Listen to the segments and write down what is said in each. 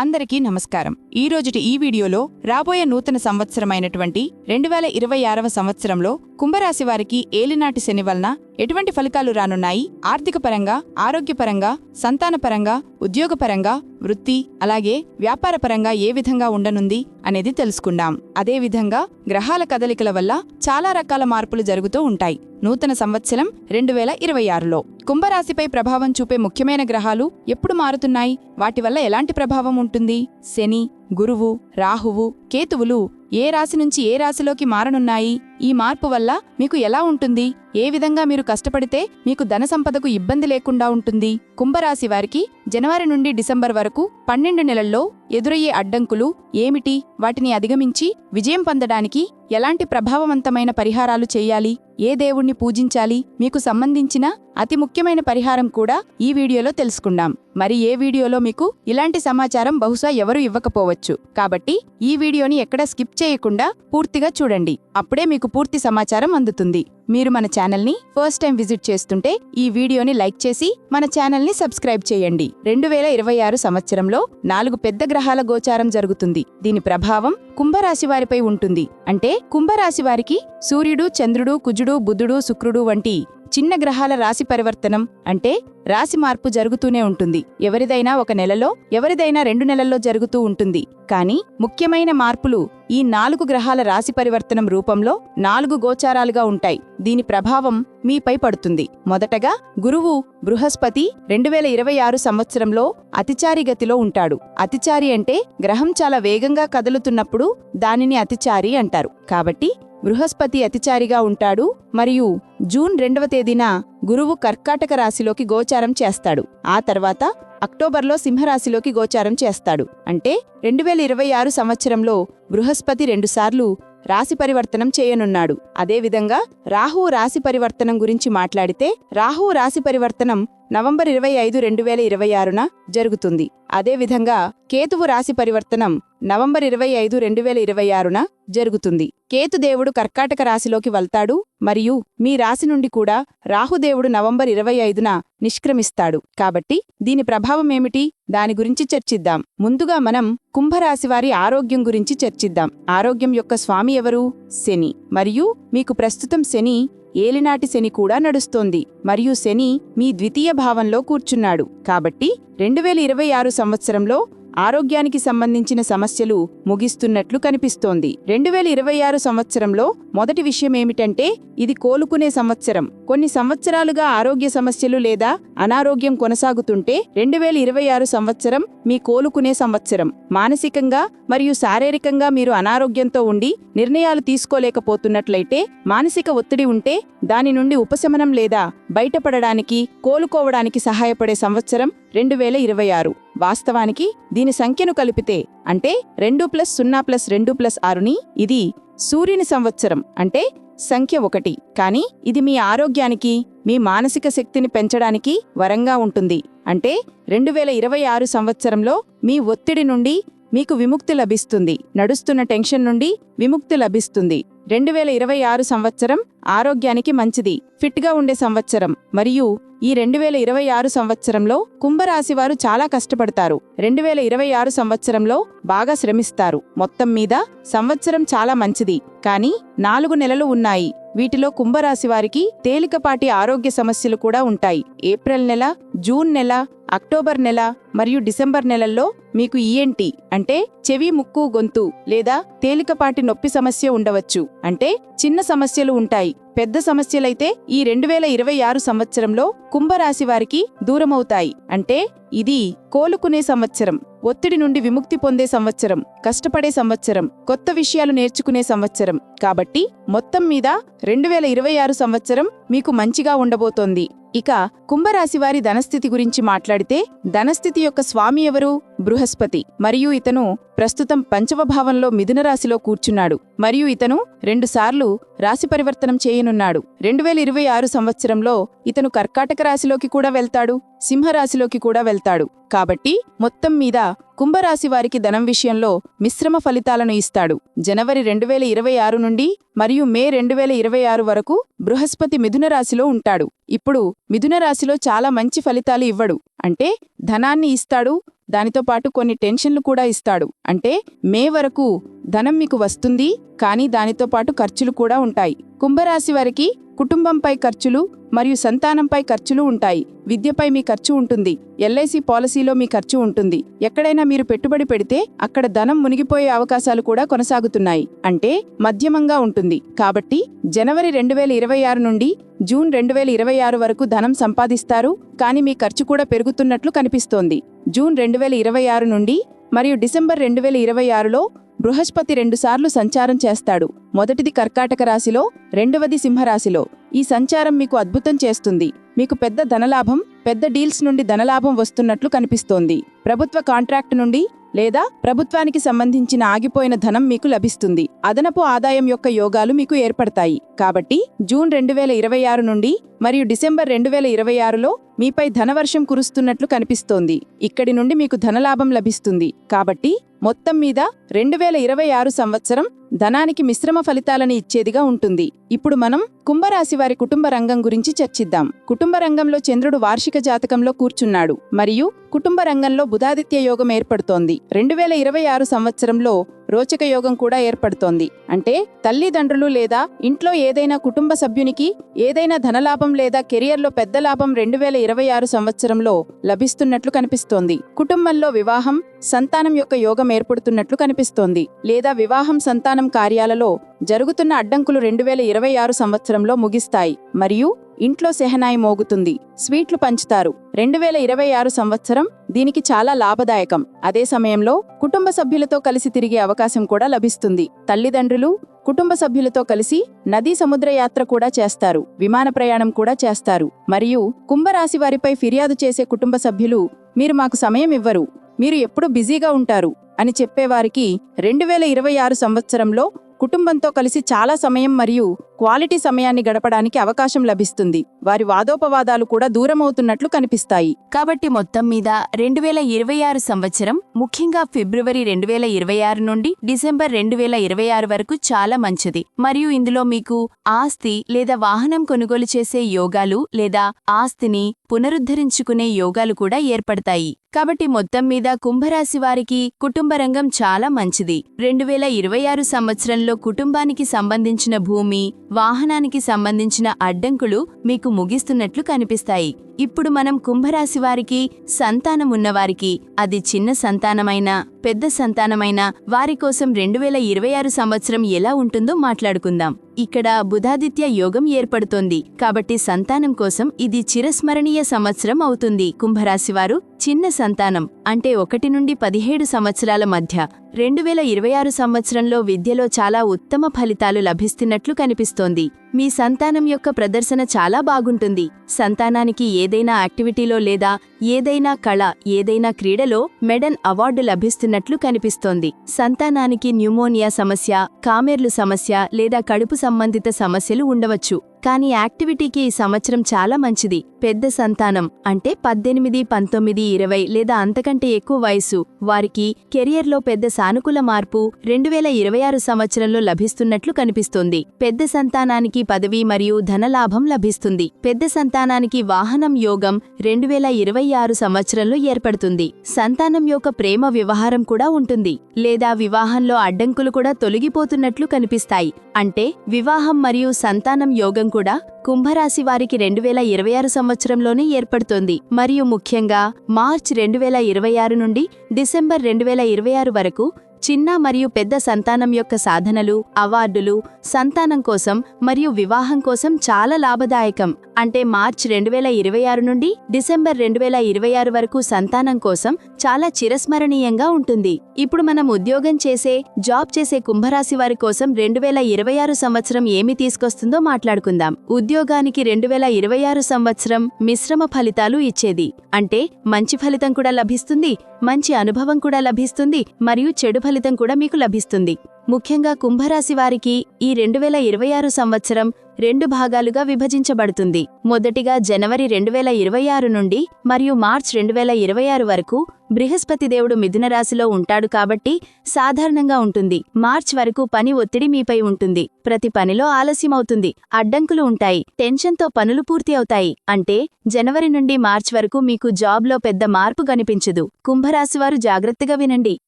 అందరికీ నమస్కారం. ఈ రోజుటి ఈ వీడియోలో రాబోయే నూతన సంవత్సరమైనటువంటి రెండు వేల ఇరవై ఆరవ సంవత్సరంలో కుంభరాశి వారికి ఏలినాటి శని వలన ఎటువంటి ఫలితాలు రానున్నాయి? ఆర్థిక పరంగా ఆరోగ్యపరంగా సంతానపరంగా ఉద్యోగపరంగా వృత్తి అలాగే వ్యాపారపరంగా ఏ విధంగా ఉండనుంది అనేది తెలుసుకుందాం. అదేవిధంగా గ్రహాల కదలికల వల్ల చాలా రకాల మార్పులు జరుగుతూ ఉంటాయి. నూతన సంవత్సరం రెండు వేల ఇరవై ఆరులో. కుంభరాశిపై ప్రభావం చూపే ముఖ్యమైన గ్రహాలు ఎప్పుడు మారుతున్నాయి? వాటి వల్ల ఎలాంటి ప్రభావం ఉంటుంది? శని గురువు రాహువు కేతువులు ఏ రాశి నుంచి ఏ రాశిలోకి మారనున్నాయి? ఈ మార్పు వల్ల మీకు ఎలా ఉంటుంది? ఏ విధంగా మీరు కష్టపడితే మీకు ధన సంపదకు ఇబ్బంది లేకుండా ఉంటుంది? కుంభరాశి వారికి జనవరి నుండి డిసెంబర్ వరకు పన్నెండు నెలల్లో ఎదురయ్యే అడ్డంకులు ఏమిటి? వాటిని అధిగమించి విజయం పొందడానికి ఎలాంటి ప్రభావవంతమైన పరిహారాలు చేయాలి? ఏ దేవుణ్ణి పూజించాలి? మీకు సంబంధించిన అతి ముఖ్యమైన పరిహారం కూడా ఈ వీడియోలో తెలుసుకుందాం. మరి ఏ వీడియోలో మీకు ఇలాంటి సమాచారం బహుశా ఎవరు ఇవ్వకపోవచ్చు? కాబట్టి ఈ వీడియోని ఎక్కడ స్కిప్ చేయకుండా పూర్తిగా చూడండి. అప్పుడే మీకు పూర్తి సమాచారం అందుతుంది. మీరు మన ఛానల్ని ఫస్ట్ టైం విజిట్ చేస్తుంటే ఈ వీడియోని లైక్ చేసి మన ఛానల్ని సబ్స్క్రైబ్ చేయండి. రెండు వేల ఇరవై ఆరు సంవత్సరంలో నాలుగు పెద్ద గ్రహాల గోచారం జరుగుతుంది. దీని ప్రభావం కుంభరాశి వారిపై ఉంటుంది. అంటే కుంభరాశి వారికి సూర్యుడు చంద్రుడు కుజుడు బుధుడు శుక్రుడు వంటి చిన్న గ్రహాల రాశి పరివర్తనం అంటే రాశి మార్పు జరుగుతూనే ఉంటుంది. ఎవరిదైనా ఒక నెలలో ఎవరిదైనా రెండు నెలల్లో జరుగుతూ ఉంటుంది. కానీ ముఖ్యమైన మార్పులు ఈ నాలుగు గ్రహాల రాశి పరివర్తనం రూపంలో నాలుగు గోచారాలుగా ఉంటాయి. దీని ప్రభావం మీపై పడుతుంది. మొదటగా గురువు బృహస్పతి రెండు వేల ఇరవై ఆరు సంవత్సరంలో అతిచారి గతిలో ఉంటాడు. అతిచారి అంటే గ్రహం చాలా వేగంగా కదులుతున్నప్పుడు దానిని అతిచారి అంటారు. కాబట్టి బృహస్పతి అతిచారిగా ఉంటాడు మరియు జూన్ రెండవ తేదీన గురువు కర్కాటక రాశిలోకి గోచారం చేస్తాడు. ఆ తర్వాత అక్టోబర్లో సింహరాశిలోకి గోచారం చేస్తాడు. అంటే రెండు వేల ఇరవై ఆరు సంవత్సరంలో బృహస్పతి రెండుసార్లు రాశి పరివర్తనం చేయనున్నాడు. అదేవిధంగా రాహు రాశి పరివర్తనం గురించి మాట్లాడితే రాహు రాశి పరివర్తనం నవంబర్ ఇరవై ఐదు రెండు వేల ఇరవై ఆరున జరుగుతుంది. అదేవిధంగా కేతువు రాశి పరివర్తనం నవంబర్ ఇరవై ఐదు రెండు వేల ఇరవై ఆరున జరుగుతుంది. కేతుదేవుడు కర్కాటక రాశిలోకి వెళ్తాడు మరియు మీ రాశి నుండి కూడా రాహుదేవుడు నవంబర్ ఇరవై ఐదున నిష్క్రమిస్తాడు. కాబట్టి దీని ప్రభావం ఏమిటి? దాని గురించి చర్చిద్దాం. ముందుగా మనం కుంభరాశివారి ఆరోగ్యం గురించి చర్చిద్దాం. ఆరోగ్యం యొక్క స్వామి ఎవరు? శని. మరియు మీకు ప్రస్తుతం శని ఏలినాటి శని కూడా నడుస్తోంది. మరియు శని మీ ద్వితీయ భావంలో కూర్చున్నాడు. కాబట్టి రెండు వేల ఇరవై ఆరు సంవత్సరంలో ఆరోగ్యానికి సంబంధించిన సమస్యలు ముగిస్తున్నట్లు కనిపిస్తోంది. రెండు వేల ఇరవై ఆరు సంవత్సరంలో మొదటి విషయం ఏమిటంటే ఇది కోలుకునే సంవత్సరం. కొన్ని సంవత్సరాలుగా ఆరోగ్య సమస్యలు లేదా అనారోగ్యం కొనసాగుతుంటే రెండు వేల ఇరవై ఆరు సంవత్సరం మీ కోలుకునే సంవత్సరం. మానసికంగా మరియు శారీరకంగా మీరు అనారోగ్యంతో ఉండి నిర్ణయాలు తీసుకోలేకపోతున్నట్లయితే మానసిక ఒత్తిడి ఉంటే దాని నుండి ఉపశమనం లేదా బయటపడడానికి కోలుకోవడానికి సహాయపడే సంవత్సరం రెండు వేల ఇరవై ఆరు. వాస్తవానికి దీని సంఖ్యను కలిపితే అంటే రెండు ప్లస్ సున్నా ప్లస్ రెండు ప్లస్ ఆరుని ఇది సూర్యుని సంవత్సరం అంటే సంఖ్య ఒకటి. కానీ ఇది మీ ఆరోగ్యానికి మీ మానసిక శక్తిని పెంచడానికి వరంగా ఉంటుంది. అంటే రెండు వేల ఇరవై ఆరు సంవత్సరంలో మీ ఒత్తిడి నుండి మీకు విముక్తి లభిస్తుంది. నడుస్తున్న టెన్షన్ నుండి విముక్తి లభిస్తుంది. రెండు వేల ఇరవై ఆరు సంవత్సరం ఆరోగ్యానికి మంచిది. ఫిట్గా ఉండే సంవత్సరం. మరియు ఈ రెండు వేల ఇరవై ఆరు సంవత్సరంలో కుంభరాశివారు చాలా కష్టపడతారు. రెండు వేల ఇరవై ఆరు సంవత్సరంలో బాగా శ్రమిస్తారు. మొత్తం మీద సంవత్సరం చాలా మంచిది. కానీ నాలుగు నెలలు ఉన్నాయి. వీటిలో కుంభరాశి వారికి తేలికపాటి ఆరోగ్య సమస్యలు కూడా ఉంటాయి. ఏప్రిల్ నెల జూన్ నెల అక్టోబర్ నెల మరియు డిసెంబర్ నెలల్లో మీకు ఈఎన్టి అంటే చెవి ముక్కు గొంతు లేదా తేలికపాటి నొప్పి సమస్య ఉండవచ్చు. అంటే చిన్న సమస్యలు ఉంటాయి. పెద్ద సమస్యలైతే ఈ రెండు వేల ఇరవై ఆరు సంవత్సరంలో కుంభరాశి వారికి దూరమవుతాయి. అంటే ఇది కోలుకునే సంవత్సరం ఒత్తిడి నుండి విముక్తి పొందే సంవత్సరం కష్టపడే సంవత్సరం కొత్త విషయాలు నేర్చుకునే సంవత్సరం. కాబట్టి మొత్తం మీద రెండు వేల ఇరవై ఆరు సంవత్సరం మీకు మంచిగా ఉండబోతోంది. ఇక కుంభరాశివారి ధనస్థితి గురించి మాట్లాడితే ధనస్థితి యొక్క స్వామి ఎవరు? బృహస్పతి. మరియు ఇతను ప్రస్తుతం పంచవభావంలో మిథునరాశిలో మిథున రాశిలో కూర్చున్నాడు. మరియు ఇతను రెండుసార్లు రాశి పరివర్తనం చేయనున్నాడు. రెండు వేల ఇరవై ఆరు సంవత్సరంలో ఇతను కర్కాటక రాశిలోకి కూడా వెళ్తాడు సింహరాశిలోకి కూడా వెళ్తాడు. వెళ్తాడు. కాబట్టి మొత్తం మీద కుంభరాశి వారికి ధనం విషయంలో మిశ్రమ ఫలితాలను ఇస్తాడు. జనవరి రెండు వేల ఇరవై ఆరు నుండి మరియు మే రెండు వేల ఇరవై ఆరు వరకు బృహస్పతి మిథున రాశిలో ఉంటాడు. ఇప్పుడు మిథున రాశిలో చాలా మంచి ఫలితాలు ఇవ్వడు. అంటే ధనాన్ని ఇస్తాడు. దానితో పాటు కొన్ని టెన్షన్లు కూడా ఇస్తాడు. అంటే మే వరకు ధనం మీకు వస్తుంది. కానీ దానితో పాటు ఖర్చులు కూడా ఉంటాయి. కుంభరాశి వారికి కుటుంబంపై ఖర్చులు మరియు సంతానంపై ఖర్చులు ఉంటాయి. విద్యపై మీ ఖర్చు ఉంటుంది. ఎల్ఐసి పాలసీలో మీ ఖర్చు ఉంటుంది. ఎక్కడైనా మీరు పెట్టుబడి పెడితే అక్కడ ధనం మునిగిపోయే అవకాశాలు కూడా కొనసాగుతున్నాయి. అంటే మధ్యమంగా ఉంటుంది. కాబట్టి జనవరి రెండు వేల ఇరవై ఆరు నుండి జూన్ రెండు వేల ఇరవై ఆరు వరకు ధనం సంపాదిస్తారు. కానీ మీ ఖర్చు కూడా పెరుగుతున్నట్లు కనిపిస్తోంది. జూన్ రెండు వేల ఇరవై ఆరు నుండి మరియు డిసెంబర్ రెండు వేల ఇరవై ఆరులో బృహస్పతి రెండుసార్లు సంచారం చేస్తాడు. మొదటిది కర్కాటక రాశిలో రెండవది సింహరాశిలో. ఈ సంచారం మీకు అద్భుతం చేస్తుంది. మీకు పెద్ద ధనలాభం పెద్ద డీల్స్ నుండి ధనలాభం వస్తున్నట్లు కనిపిస్తోంది. ప్రభుత్వ కాంట్రాక్ట్ నుండి లేదా ప్రభుత్వానికి సంబంధించిన ఆగిపోయిన ధనం మీకు లభిస్తుంది. అదనపు ఆదాయం యొక్క యోగాలు మీకు ఏర్పడతాయి. కాబట్టి జూన్ రెండు వేల ఇరవై ఆరు నుండి మరియు డిసెంబర్ రెండు వేల ఇరవై ఆరులో మీపై ధనవర్షం కురుస్తున్నట్లు కనిపిస్తోంది. ఇక్కడి నుండి మీకు ధనలాభం లభిస్తుంది. కాబట్టి మొత్తం మీద రెండు వేల ఇరవై ఆరు సంవత్సరం ధనానికి మిశ్రమ ఫలితాలని ఇచ్చేదిగా ఉంటుంది. ఇప్పుడు మనం కుంభరాశి వారి కుటుంబ రంగం గురించి చర్చిద్దాం. కుటుంబ రంగంలో చంద్రుడు వార్షిక జాతకంలో కూర్చున్నాడు. మరియు కుటుంబ రంగంలో బుధాదిత్య యోగం ఏర్పడుతోంది. రెండు వేల ఇరవై ఆరు సంవత్సరంలో రోచక యోగం కూడా ఏర్పడుతోంది. అంటే తల్లిదండ్రులు లేదా ఇంట్లో ఏదైనా కుటుంబ సభ్యునికి ఏదైనా ధనలాభం లేదా కెరియర్లో పెద్ద లాభం రెండు వేల ఇరవై ఆరు సంవత్సరంలో లభిస్తున్నట్లు కనిపిస్తోంది. కుటుంబంలో వివాహం సంతానం యొక్క యోగం ఏర్పడుతున్నట్లు కనిపిస్తోంది. లేదా వివాహం సంతానం కార్యాలలో జరుగుతున్న అడ్డంకులు రెండు వేల ఇరవై ఆరు సంవత్సరంలో ముగిస్తాయి. మరియు ఇంట్లో సెహనాయి మోగుతుంది. స్వీట్లు పంచుతారు. రెండు వేల ఇరవై ఆరు సంవత్సరం దీనికి చాలా లాభదాయకం. అదే సమయంలో కుటుంబ సభ్యులతో కలిసి తిరిగే అవకాశం కూడా లభిస్తుంది. తల్లిదండ్రులు కుటుంబ సభ్యులతో కలిసి నదీ సముద్ర యాత్ర కూడా చేస్తారు. విమాన ప్రయాణం కూడా చేస్తారు. మరియు కుంభరాశి వారిపై ఫిర్యాదు చేసే కుటుంబ సభ్యులు మీరు మాకు సమయం ఇవ్వరు. మీరు ఎప్పుడు బిజీగా ఉంటారు అని చెప్పేవారికి రెండు వేల ఇరవై ఆరు సంవత్సరంలో కుటుంబంతో కలిసి చాలా సమయం మరియు క్వాలిటీ సమయాన్ని గడపడానికి అవకాశం లభిస్తుంది. వారి వాదోపవాదాలు కూడా దూరమవుతున్నట్లు కనిపిస్తాయి. కాబట్టి మొత్తం మీద రెండు వేల ఇరవై ఆరు సంవత్సరం ముఖ్యంగా ఫిబ్రవరి రెండు వేల ఇరవై ఆరు నుండి డిసెంబర్ రెండు వేల ఇరవై ఆరు వరకు చాలా మంచిది. మరియు ఇందులో మీకు ఆస్తి లేదా వాహనం కొనుగోలు చేసే యోగాలు లేదా ఆస్తిని పునరుద్ధరించుకునే యోగాలు కూడా ఏర్పడతాయి. కాబట్టి మొత్తం మీద కుంభరాశి వారికి కుటుంబ రంగం చాలా మంచిది. రెండు వేల ఇరవై ఆరు సంవత్సరంలో కుటుంబానికి సంబంధించిన భూమి వాహనానికి సంబంధించిన అడ్డంకులు మీకు ముగిస్తున్నట్లు కనిపిస్తాయి. ఇప్పుడు మనం కుంభరాశి వారికి సంతానం ఉన్నవారికి అది చిన్న సంతానమైనా పెద్ద సంతానమైనా వారి కోసం రెండు వేల ఇరవై ఆరు సంవత్సరం ఎలా ఉంటుందో మాట్లాడుకుందాం. ఇక్కడ బుధాదిత్య యోగం ఏర్పడుతోంది. కాబట్టి సంతానం కోసం ఇది చిరస్మరణీయ సంవత్సరం అవుతుంది. కుంభరాశివారు చిన్న సంతానం అంటే ఒకటి నుండి పదిహేడు సంవత్సరాల మధ్య. రెండు వేల ఇరవై ఆరు సంవత్సరంలో విద్యలో చాలా ఉత్తమ ఫలితాలు లభిస్తున్నట్లు కనిపిస్తోంది. మీ సంతానం యొక్క ప్రదర్శన చాలా బాగుంటుంది. సంతానానికి ఏదైనా యాక్టివిటీలో లేదా ఏదైనా కళ ఏదైనా క్రీడలో మెడన్ అవార్డు లభిస్తున్నట్లు కనిపిస్తోంది. సంతానానికి న్యూమోనియా సమస్య కామెర్లు సమస్య లేదా కడుపు సంబంధిత సమస్యలు ఉండవచ్చు. కానీ యాక్టివిటీకి ఈ సంవత్సరం చాలా మంచిది. పెద్ద సంతానం అంటే పద్దెనిమిది పంతొమ్మిది ఇరవై లేదా అంతకంటే ఎక్కువ వయసు వారికి కెరియర్లో పెద్ద సానుకూల మార్పు రెండు వేల ఇరవై ఆరు సంవత్సరంలో లభిస్తున్నట్లు కనిపిస్తోంది. పెద్ద సంతానానికి పదవి మరియు ధనలాభం లభిస్తుంది. పెద్ద సంతానానికి వాహనం యోగం రెండు వేల ఇరవై ఆరు సంవత్సరంలో ఏర్పడుతుంది. సంతానం యొక్క ప్రేమ వ్యవహారం కూడా ఉంటుంది. లేదా వివాహంలో అడ్డంకులు కూడా తొలగిపోతున్నట్లు కనిపిస్తాయి. అంటే వివాహం మరియు సంతానం యోగం కూడా కుంభరాశి వారికి రెండు వేల ఇరవై ఆరు సంవత్సరంలోనే ఏర్పడుతోంది. మరియు ముఖ్యంగా మార్చ్ రెండు వేల ఇరవై ఆరు నుండి డిసెంబర్ రెండు వేల ఇరవై ఆరు వరకు చిన్న మరియు పెద్ద సంతానం యొక్క సాధనలు అవార్డులు సంతానం కోసం మరియు వివాహం కోసం చాలా లాభదాయకం. అంటే మార్చ్ రెండు వేల ఇరవై ఆరు నుండి డిసెంబర్ రెండు వేల ఇరవై ఆరు వరకు సంతానం కోసం చాలా చిరస్మరణీయంగా ఉంటుంది. ఇప్పుడు మనం ఉద్యోగం చేసే జాబ్ చేసే కుంభరాశి వారి కోసం రెండు వేల ఇరవై ఆరు సంవత్సరం ఏమి తీసుకొస్తుందో మాట్లాడుకుందాం. ఉద్యోగానికి రెండు వేల ఇరవై ఆరు సంవత్సరం మిశ్రమ ఫలితాలు ఇచ్చేది. అంటే మంచి ఫలితం కూడా లభిస్తుంది మంచి అనుభవం కూడా లభిస్తుంది మరియు చెడు ఫలితం కూడా మీకు లభిస్తుంది. ముఖ్యంగా కుంభరాశి వారికి ఈ రెండు వేల ఇరవై ఆరు సంవత్సరం రెండు భాగాలుగా విభజించబడుతుంది. మొదటిగా జనవరి రెండు వేల ఇరవై ఆరు నుండి మరియు మార్చ్ రెండు వేల ఇరవై ఆరు వరకు బృహస్పతి దేవుడు మిథునరాశిలో ఉంటాడు కాబట్టి సాధారణంగా ఉంటుంది. మార్చ్ వరకు పని ఒత్తిడి మీపై ఉంటుంది. ప్రతి పనిలో ఆలస్యమవుతుంది. అడ్డంకులు ఉంటాయి. టెన్షన్తో పనులు పూర్తి అవుతాయి. అంటే జనవరి నుండి మార్చ్ వరకు మీకు జాబ్లో పెద్ద మార్పు కనిపించదు. కుంభరాశివారు జాగ్రత్తగా వినండి.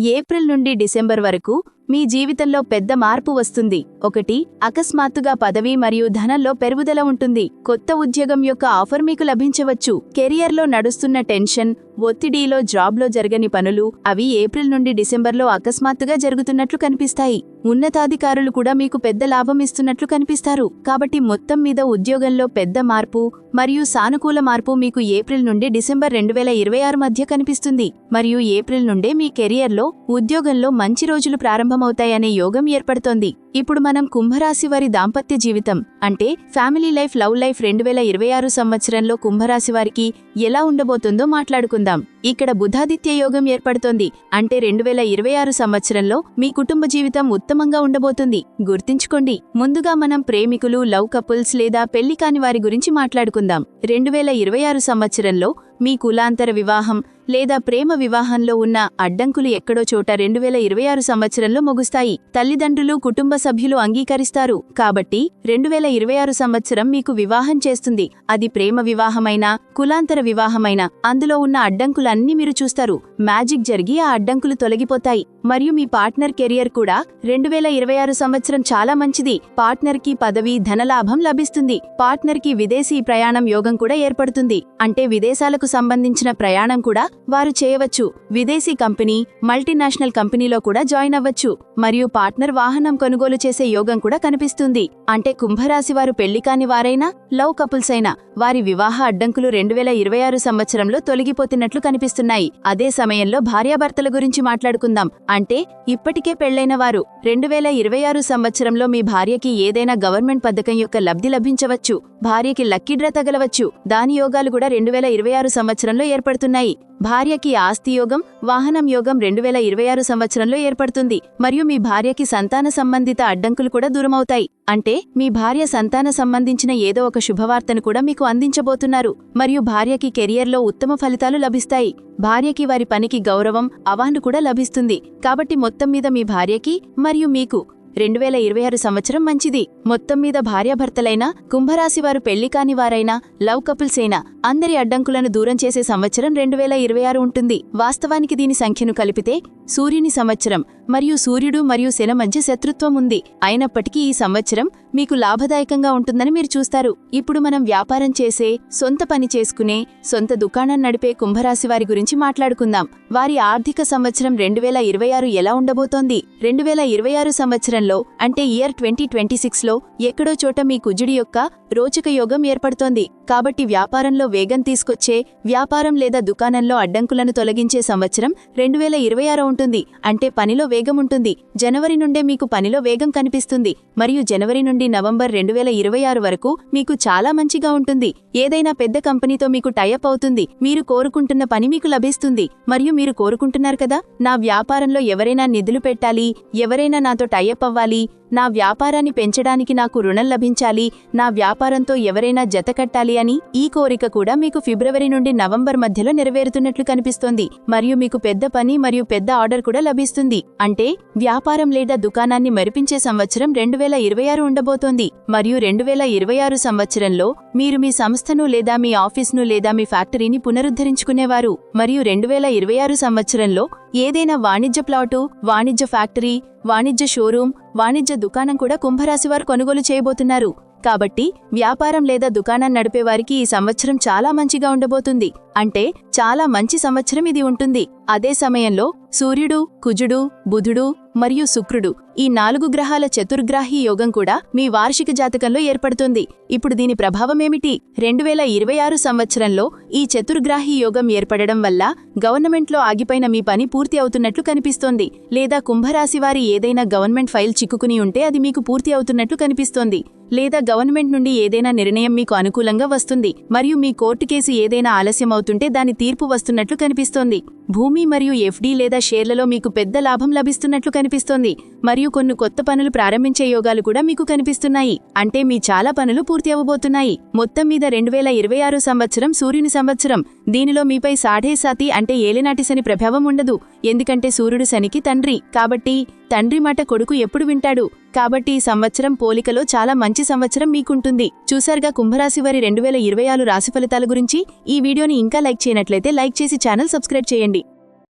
ఏప్రిల్ నుండి డిసెంబర్ వరకు మీ జీవితంలో పెద్ద మార్పు వస్తుంది. ఒకటి అకస్మాత్తుగా పదవి మరియు ధనంలో పెరుగుదల ఉంటుంది. కొత్త ఉద్యోగం యొక్క ఆఫర్ మీకు లభించవచ్చు. కెరియర్లో నడుస్తున్న టెన్షన్ ఒత్తిడిలో జాబ్లో జరగని పనులు అవి ఏప్రిల్ నుండి డిసెంబర్లో అకస్మాత్తుగా జరుగుతున్నట్లు కనిపిస్తాయి. ఉన్నతాధికారులు కూడా మీకు పెద్ద లాభం ఇస్తున్నట్లు కనిపిస్తారు. కాబట్టి మొత్తం మీద ఉద్యోగంలో పెద్ద మార్పు మరియు సానుకూల మార్పు మీకు ఏప్రిల్ నుండి డిసెంబర్ రెండు వేల ఇరవై ఆరు మధ్య కనిపిస్తుంది. మరియు ఏప్రిల్ నుండే మీ కెరియర్లో ఉద్యోగంలో మంచి రోజులు ప్రారంభమవుతాయనే యోగం ఏర్పడుతోంది. ఇప్పుడు మనం కుంభరాశి వారి దాంపత్య జీవితం అంటే ఫ్యామిలీ లైఫ్ లవ్ లైఫ్ రెండు వేల ఇరవై ఆరు సంవత్సరంలో కుంభరాశి వారికి ఎలా ఉండబోతుందో మాట్లాడుకుందాం. ఇక్కడ బుధాదిత్య యోగం ఏర్పడుతోంది. అంటే రెండు వేల ఇరవై ఆరు సంవత్సరంలో మీ కుటుంబ జీవితం ఉత్తమంగా ఉండబోతుంది. గుర్తుంచుకోండి ముందుగా మనం ప్రేమికులు లవ్ కపుల్స్ లేదా పెళ్ళి కాని వారి గురించి మాట్లాడుకుందాం. రెండు వేల ఇరవై ఆరు సంవత్సరంలో మీ కులాంతర వివాహం లేదా ప్రేమ వివాహంలో ఉన్న అడ్డంకులు ఎక్కడో చోట రెండు వేల ఇరవై ఆరు సంవత్సరంలో ముగుస్తాయి. తల్లిదండ్రులు కుటుంబ సభ్యులు అంగీకరిస్తారు. కాబట్టి రెండు వేల ఇరవై ఆరు సంవత్సరం మీకు వివాహం చేస్తుంది. అది ప్రేమ వివాహమైనా కులాంతర వివాహమైనా అందులో ఉన్న అడ్డంకులన్నీ మీరు చూస్తారు. మ్యాజిక్ జరిగి ఆ అడ్డంకులు తొలగిపోతాయి. మరియు మీ పార్ట్నర్ కెరియర్ కూడా రెండు వేల ఇరవై ఆరు సంవత్సరం చాలా మంచిది. పార్ట్నర్కి పదవి ధనలాభం లభిస్తుంది. పార్ట్నర్కి విదేశీ ప్రయాణం యోగం కూడా ఏర్పడుతుంది. అంటే విదేశాలకు సంబంధించిన ప్రయాణం కూడా వారు చేయవచ్చు. విదేశీ కంపెనీ మల్టీనేషనల్ కంపెనీలో కూడా జాయిన్ అవ్వచ్చు. మరియు పార్ట్నర్ వాహనం కొనుగోలు చేసే యోగం కూడా కనిపిస్తుంది. అంటే కుంభరాశి వారు పెళ్ళి కాని వారైనా లవ్ కపుల్స్ అయినా వారి వివాహ అడ్డంకులు రెండు వేల ఇరవై ఆరు సంవత్సరంలో తొలగిపోతున్నట్లు కనిపిస్తున్నాయి. అదే సమయంలో భార్యాభర్తల గురించి మాట్లాడుకుందాం. అంటే ఇప్పటికే పెళ్ళైన వారు రెండు వేల ఇరవై ఆరు సంవత్సరంలో మీ భార్యకి ఏదైనా గవర్నమెంట్ పథకం యొక్క లబ్ధి లభించవచ్చు. భార్యకి లక్కీ డ్రా తగలవచ్చు. దాని యోగాలు కూడా రెండు వేల ఇరవై ఆరు సంవత్సరంలో ఏర్పడుతున్నాయి. భార్యకి ఆస్తి యోగం వాహనం యోగం రెండు వేల ఇరవై ఆరు సంవత్సరంలో ఏర్పడుతుంది. మరియు మీ భార్యకి సంతాన సంబంధిత అడ్డంకులు కూడా దూరమవుతాయి. అంటే మీ భార్య సంతాన సంబంధించిన ఏదో ఒక శుభవార్తను కూడా మీకు అందించబోతున్నారు. మరియు భార్యకి కెరియర్లో ఉత్తమ ఫలితాలు లభిస్తాయి. భార్యకి వారి పనికి గౌరవం అవార్డు కూడా లభిస్తుంది. కాబట్టి మొత్తం మీద మీ భార్యకి మరియు మీకు రెండు వేల ఇరవై ఆరు సంవత్సరం మంచిది. మొత్తం మీద భార్యాభర్తలైనా కుంభరాశివారు పెళ్ళి కాని వారైనా లవ్ కపుల్స్ అయినా అందరి అడ్డంకులను దూరం చేసే సంవత్సరం రెండు వేల ఇరవై ఆరు ఉంటుంది. వాస్తవానికి దీని సంఖ్యను కలిపితే సూర్యుని సంవత్సరం మరియు సూర్యుడు మరియు శన మధ్య శత్రుత్వం ఉంది. అయినప్పటికీ ఈ సంవత్సరం మీకు లాభదాయకంగా ఉంటుందని మీరు చూస్తారు. ఇప్పుడు మనం వ్యాపారం చేసే సొంత పని చేసుకునే సొంత దుకాణం నడిపే కుంభరాశి వారి గురించి మాట్లాడుకుందాం. వారి ఆర్థిక సంవత్సరం రెండు వేల ఇరవై ఆరు ఎలా ఉండబోతోంది? రెండు వేల ఇరవై ఆరు సంవత్సరంలో అంటే ఇయర్ ట్వంటీ ట్వంటీ సిక్స్లో ఎక్కడో చోట మీ కుజుడి యొక్క రోచక యోగం ఏర్పడుతోంది. కాబట్టి వ్యాపారంలో వేగం తీసుకొచ్చే వ్యాపారం లేదా దుకాణంలో అడ్డంకులను తొలగించే సంవత్సరం రెండు వేల ఇరవై ఆరు ఉంటుంది. అంటే పనిలో వేగం ఉంటుంది. జనవరి నుండే మీకు పనిలో వేగం కనిపిస్తుంది. మరియు జనవరి నుండి నవంబర్ రెండు వేల ఇరవై ఆరు వరకు మీకు చాలా మంచిగా ఉంటుంది. ఏదైనా పెద్ద కంపెనీతో మీకు టైఅప్ అవుతుంది. మీరు కోరుకుంటున్న పని మీకు లభిస్తుంది. మరియు మీరు కోరుకుంటున్నారు కదా? నా వ్యాపారంలో ఎవరైనా నిధులు పెట్టాలి ఎవరైనా నాతో టైఅప్ అవ్వాలి నా వ్యాపారాన్ని పెంచడానికి నాకు రుణం లభించాలి నా వ్యాపారంతో ఎవరైనా జత కట్టాలి అని ఈ కోరిక కూడా మీకు ఫిబ్రవరి నుండి నవంబర్ మధ్యలో నెరవేరుతున్నట్లు కనిపిస్తోంది. మరియు మీకు పెద్ద పని మరియు పెద్ద ఆర్డర్ కూడా లభిస్తుంది. అంటే వ్యాపారం లేదా దుకాణాన్ని మెరిపించే సంవత్సరం రెండు వేల ఇరవై ఆరు ఉండబోతోంది. మరియు రెండు వేల ఇరవై ఆరు సంవత్సరంలో మీరు మీ సంస్థను లేదా మీ ఆఫీస్ను లేదా మీ ఫ్యాక్టరీని పునరుద్ధరించుకునేవారు. మరియు రెండు వేల ఇరవై ఆరు సంవత్సరంలో ఏదైనా వాణిజ్య ప్లాటు వాణిజ్య ఫ్యాక్టరీ వాణిజ్య షోరూం వాణిజ్య దుకాణం కూడా కుంభరాశివారు కొనుగోలు చేయబోతున్నారు. కాబట్టి వ్యాపారం లేదా దుకాణం నడిపేవారికి ఈ సంవత్సరం చాలా మంచిగా ఉండబోతుంది. అంటే చాలా మంచి సంవత్సరం ఇది ఉంటుంది. అదే సమయంలో సూర్యుడు కుజుడు బుధుడు మరియు శుక్రుడు. ఈ నాలుగు గ్రహాల చతుర్గ్రాహి యోగం కూడా మీ వార్షిక జాతకంలో ఏర్పడుతుంది. ఇప్పుడు దీని ప్రభావమేమిటి రెండు వేల ఇరవై ఆరు సంవత్సరంలో ఈ చతుర్గ్రాహి యోగం ఏర్పడడం వల్ల గవర్నమెంట్లో ఆగిపోయిన మీ పని పూర్తి అవుతున్నట్లు కనిపిస్తోంది. లేదా కుంభరాశి వారి ఏదైనా గవర్నమెంట్ ఫైల్ చిక్కుకుని ఉంటే అది మీకు పూర్తి అవుతున్నట్లు కనిపిస్తోంది. లేదా గవర్నమెంట్ నుండి ఏదైనా నిర్ణయం మీకు అనుకూలంగా వస్తుంది మరియు మీ కోర్టు కేసు ఏదైనా ఆలస్యం అవుతుంటే దాని తీర్పు వస్తున్నట్లు కనిపిస్తోంది. భూమి మరియు ఎఫ్డీ లేదా షేర్లలో మీకు పెద్ద లాభం లభిస్తున్నట్లు కనిపిస్తోంది. మరియు మరియు కొన్ని కొత్త పనులు ప్రారంభించే యోగాలు కూడా మీకు కనిపిస్తున్నాయి. అంటే మీ చాలా పనులు పూర్తి అవ్వబోతున్నాయి మొత్తం మీద రెండు వేల ఇరవై ఆరు సంవత్సరం సూర్యుని సంవత్సరం. దీనిలో మీపై సాఢే సాతి అంటే ఏలినాటి శని ప్రభావం ఉండదు. ఎందుకంటే సూర్యుడు శనికి తండ్రి. కాబట్టి తండ్రి మాట కొడుకు ఎప్పుడు వింటాడు? కాబట్టి ఈ సంవత్సరం పోలికలో చాలా మంచి సంవత్సరం మీకుంటుంది. చూసారుగా కుంభరాశి వారి రెండు వేల ఇరవై ఆరు రాశి ఫలితాల గురించి. ఈ వీడియోని ఇంకా లైక్ చేయనట్లయితే లైక్ చేసి ఛానల్ సబ్స్క్రైబ్ చేయండి.